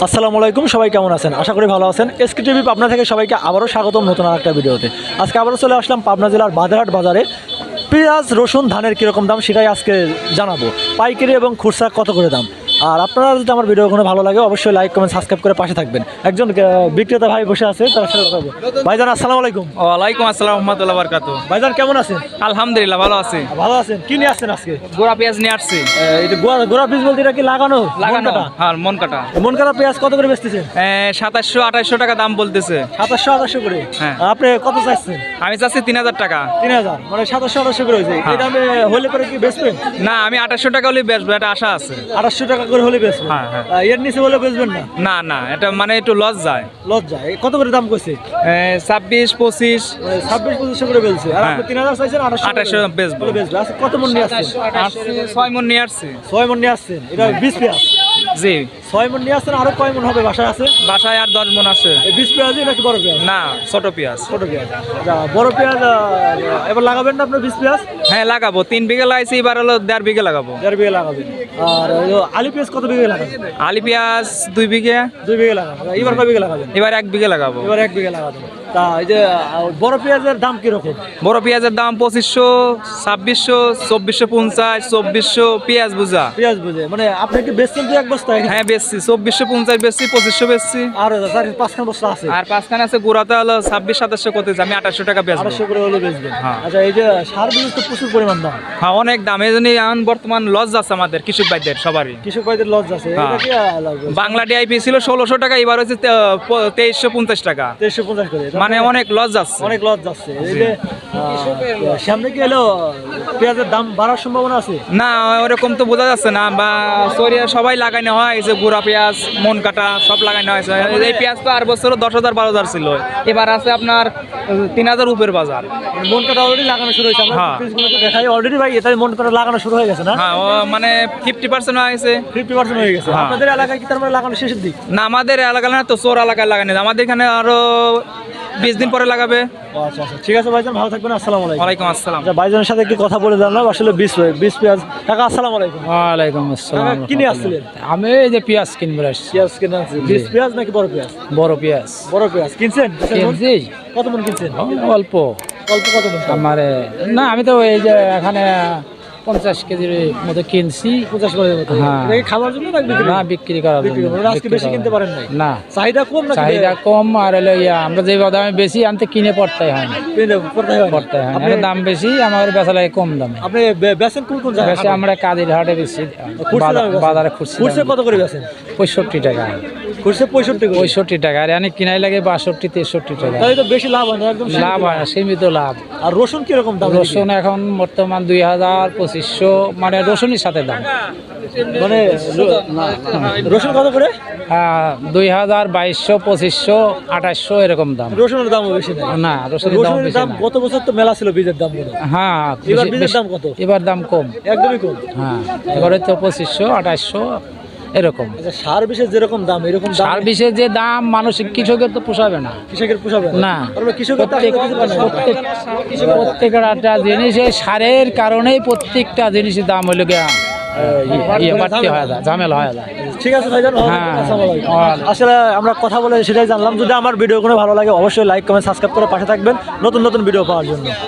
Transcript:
আসসালামু আলাইকুম, সবাই কেমন আছেন? আশা করি ভালো আছেন। এসকে টিভি পাবনা থেকে সবাইকে আবারও স্বাগতম নতুন আর একটা ভিডিওতে। আজকে আবারও চলে আসলাম পাবনা জেলার বাজারহাট বাজারে। পেঁয়াজ, রসুন, ধানের কীরকম দাম সেটাই আজকে জানাব। পাইকারি এবং খুচরা কত করে দাম? আর আপনারা যদি আমার ভিডিও কোনো ভালো লাগে অবশ্যই লাইক কমেন্ট সাবস্ক্রাইব করে পাশে থাকবেন। একজন বিক্রেতা ভাই বসে আছে তার সাথে কথা বলব। ভাইজান আসসালামু আলাইকুম। ওয়ালাইকুম আসসালাম রহমতুল্লাহ বারকাত ভাইজান কেমন আছেন? আলহামদুলিল্লাহ ভালো আছি। ভালো আছেন? কি নিয়ে আসছেন আজকে? গোড়া পেঁয়াজ নিয়ে আসছি। এটা গোড়া পিস বলতে এটা কি লাগানো? লাগানো হ্যাঁ মন কাটা। মন কাটা পেঁয়াজ কত করে বেচতেছেন সাতাশশো আঠাশশো টাকা দাম বলতেছে। সাতাশশো আঠাশশো করে? হ্যাঁ। আপনি কত চাইছেন আমি চাচ্ছি তিন হাজার টাকা। তিন হাজার মানে সাতাশশো আঠাশশো করে হয়েছে। হ্যাঁ। এটা হলে পরে কি বেচবেন? না আমি আঠাশশো টাকা হলে বেচবো এটা আশা আছে। আঠাশশো টাকা করে হলে বেচবেন? হ্যাঁ, হ্যাঁ। এর নিচে হলে বেচবেন না? না না এটা মানে একটু লস যায়। লস যায়। কত করে দাম কইছে? ছাব্বিশ পঁচিশ। ছাব্বিশ পঁচিশশো করে বেলছে। আর হ্যাঁ। আপনি তিন হাজার চাইছেন আঠাশশো বেচবো। বেচবে। আচ্ছা কত মন নিয়ে আসছেন? আসছি ছয় মন নিয়ে আসছে। ছয় মন নিয়ে আসছেন। এটা বিশ পেঁয়াজ জি। ছয় মন নিয়ে আসছেন আরও কয় মন হবে? বাসায় আছে? বাসায় আর দশ মন আছে। বিশ পেঁয়াজই নাকি বড় পেঁয়াজ? না ছোট পেঁয়াজ। ছোট পেঁয়াজ। বড় পেঁয়াজ এবার লাগাবেন না আপনার বিশ পেঁয়াজ? হ্যাঁ লাগাবো। তিন বিঘা লাগাইছি এবার হলো দেড় বিঘা লাগাবো। দেড় বিঘা লাগাবেন। আর আলু পেঁয়াজ কত বিঘা লাগাবেন? আলি পেঁয়াজ দুই বিঘা। দুই বিঘা লাগাবেন। এবার কয় বিঘা লাগাবেন? এবার এক বিঘা লাগাবো। এবার এক বিঘা লাগাবেন। তা এই যে বড় পেঁয়াজের দাম কীরকম? বড় পেঁয়াজের দাম পঁচিশশো ছাব্বিশশো চব্বিশশো পঞ্চাশ চব্বিশশো পেঁয়াজ বুঝা পেঁয়াজ বুঝে মানে আপনি কি বেচছেন তো এক বস্তা হ্যাঁ বেচছি। চব্বিশশো পঞ্চাশ বেচছি পঁচিশশো বেচছি। আর চার পাঁচখান বস্তা আছে। আর পাঁচখানে আছে গোড়াতে হলো ছাব্বিশ সাতাশশো করতেছে আমি আঠাশশো টাকা বেচবো। আড়াইশো করে হলে বেচবেন। হ্যাঁ। আচ্ছা এই যে সার বীজ তো প্রচুর পরিমাণ দাম। হ্যাঁ অনেক দাম। এই এখন বর্তমান লস যাচ্ছে আমাদের কৃষক ভাইদের সবারই। কৃষক ভাইদের লজ আছে। হ্যাঁ। বাংলা ডিআইপি ছিল ষোলোশো টাকা এবার হচ্ছে তেইশশো পঞ্চাশ টাকা। তেইশশো পঞ্চাশ করে। এটা মানে অনেক লস যাচ্ছে অনেক লজ যাচ্ছে এই যে সামনে কি এলো? পেঁয়াজের দাম বাড়ার সম্ভাবনা আছে? না ওরকম তো বোঝা যাচ্ছে না বা সরিয়া সবাই লাগানো হয় এই যে গুড়া পেঁয়াজ মন কাটা সব লাগানো হয়েছে। এই পেঁয়াজ তো আর বছর দশ হাজার বারো হাজার ছিল। এবার আছে আপনার তিন হাজার উপের বাজার। মানে মন কাটা অলরেডি লাগানো শুরু হয়েছে। হ্যাঁ। দেখাই অলরেডি ভাই এটা মন কাটা লাগানো শুরু হয়ে গেছে না? হ্যাঁ মানে ফিফটি পার্সেন্ট হয়েছে ফিফটি পার্সেন্ট হয়ে গেছে। হ্যাঁ। আপনাদের এলাকায় কি তার মানে লাগানো শেষের দিক? না আমাদের এলাকা না তো চোর এলাকায় লাগানো আমাদের এখানে আরও বিশ দিন পরে লাগাবে। আচ্ছা আচ্ছা। ঠিক আছে ভাইজান ভালো থাকবেন আসসালামু আলাইকুম। ওয়ালাইকুম আসসালাম। আচ্ছা ভাইজানের সাথে কি কথা বলে জানলাম আসলে বিশ বিশ পেঁয়াজ। কাকা আসসালামু আলাইকুম। ওয়ালাইকুম আসসালাম কিনে আসছিলেন? আমি এই যে পেঁয়াজ কিনবে পেঁয়াজ কিনে আসছি বিশ পেঁয়াজ নাকি বড় পেঁয়াজ? বড় পেঁয়াজ। বড় পেঁয়াজ। কিনছেন? কিনছি। কত মন কিনছেন? অল্প। অল্প কত মন? আমার না আমি তো এই যে এখানে পঞ্চাশ কেজির মতো কিনছি পঞ্চাশ হ্যাঁ। খাবার জন্য না বিক্রি করার বেশি কিনতে পারেন না। চাহিদা কম চাহিদা কম আর হলো ইয়া আমরা যে দামে বেশি আনতে কিনে পড়তে হয় না। হয় পড়তে হয় না। দাম বেশি আমার বেচা লাগে কম দামে। আপনি বেচেন কোন কোন জায়গায়? আমরা কাদির হাটে বেশি বাজারে খুচরা কত করে বেচেন? পঁয়ষট্টি টাকা। খুচরা পঁয়ষট্টি পঁয়ষট্টি টাকা আর এনে কিনাই লাগে বাষট্টি তেষট্টি টাকা। তাহলে তো বেশি লাভ হয় না একদম লাভ হয় না, সীমিত লাভ। আর রসুন কীরকম দাম রসুন এখন বর্তমান দুই হাজার পঁচিশশো মানে রসুনের সাথে দাম। মানে রসুন কত করে? হ্যাঁ, দুই হাজার বাইশশো পঁচিশশো আঠাশশো এরকম দাম। রসুনের দামও বেশি না রসুনের দাম বেশি দাম গত বছর তো মেলা ছিল বীজের দাম হ্যাঁ এবার বীজের দাম কত? এবার দাম কম। একদমই কম। হ্যাঁ এবারে তো পঁচিশশো আঠাশশো এরকম। আচ্ছা সার বিশেষ যেরকম দাম এরকম সার বিষের যে দাম মানসিক কৃষকের তো পোষাবে না। কৃষকের পোষাবে না? তারপরে কৃষকের তো আসলে প্রত্যেক কিছু পায় না। প্রত্যেক প্রত্যেকটা একটা জিনিসের সারের কারণেই প্রত্যেকটা জিনিসের দাম হইল গিয়া ইয়ে হয়ে ঠিক আছে। আসলে আমরা কথা বলে সেটাই জানলাম যদি আমার ভিডিও কোনো ভালো লাগে অবশ্যই লাইক কমেন্ট সাবস্ক্রাইব করে পাশে থাকবেন। নতুন নতুন ভিডিও পাওয়ার জন্য।